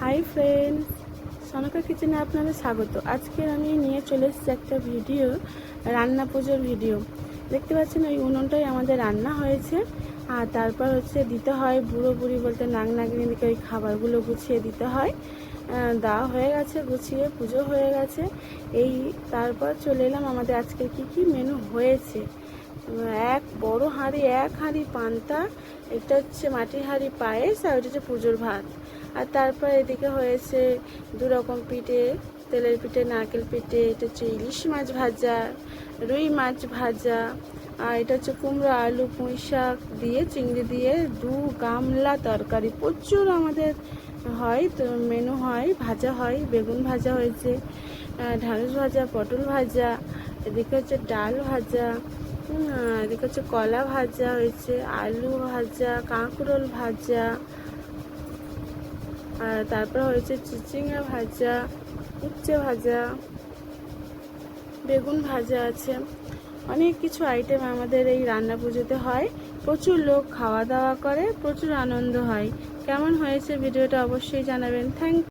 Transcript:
Hi friends Sonka কিচেনে আপনাদের স্বাগত। আজকে আমি নিয়ে চলে এসেছি একটা ভিডিও রান্না পুজোর ভিডিও দেখতে পাচ্ছেন, ওই উনুনটাই আমাদের রান্না হয়েছে। আর তারপর হচ্ছে দিতে হয় বুড়ো বুড়ি বলতে নাগ নাগিনীদিকে ওই খাবারগুলো গুছিয়ে দিতে হয়। দেওয়া হয়ে গেছে, গুছিয়ে পুজো হয়ে গেছে। এই, তারপর চলে এলাম আমাদের আজকে কি কি মেনু হয়েছে। বড় হাঁড়ি, এক হাঁড়ি পান্তা, এটা হচ্ছে মাটির হাঁড়ি পায়েস, আর ওটা হচ্ছে পুজোর ভাত। আর তারপর এদিকে হয়েছে দু রকম পিঠে, তেলের পিঠে, নারকেল পিঠে, এটা হচ্ছে ইলিশ মাছ ভাজা, রুই মাছ ভাজা, আর এটা হচ্ছে কুমড়ো, আলু, পুঁই শাক দিয়ে, চিংড়ি দিয়ে দু গামলা তরকারি। প্রচুর আমাদের হয়, তো মেনু হয়, ভাজা হয়, বেগুন ভাজা হয়েছে ঢ্যাঁড়স ভাজা, পটল ভাজা, এদিকে হচ্ছে ডাল ভাজা এদিকে হচ্ছে কলা ভাজা হয়েছে, আলু ভাজা, কাঁকরোল ভাজা, আর তারপর হয়েছে চিচিঙ্গা ভাজা, উচ্ছে ভাজা, বেগুন ভাজা আছে। অনেক কিছু আইটেম আমাদের এই রান্না পুজোতে হয়। প্রচুর লোক খাওয়া দাওয়া করে, প্রচুর আনন্দ হয়। কেমন হয়েছে ভিডিওটা অবশ্যই জানাবেন। থ্যাংক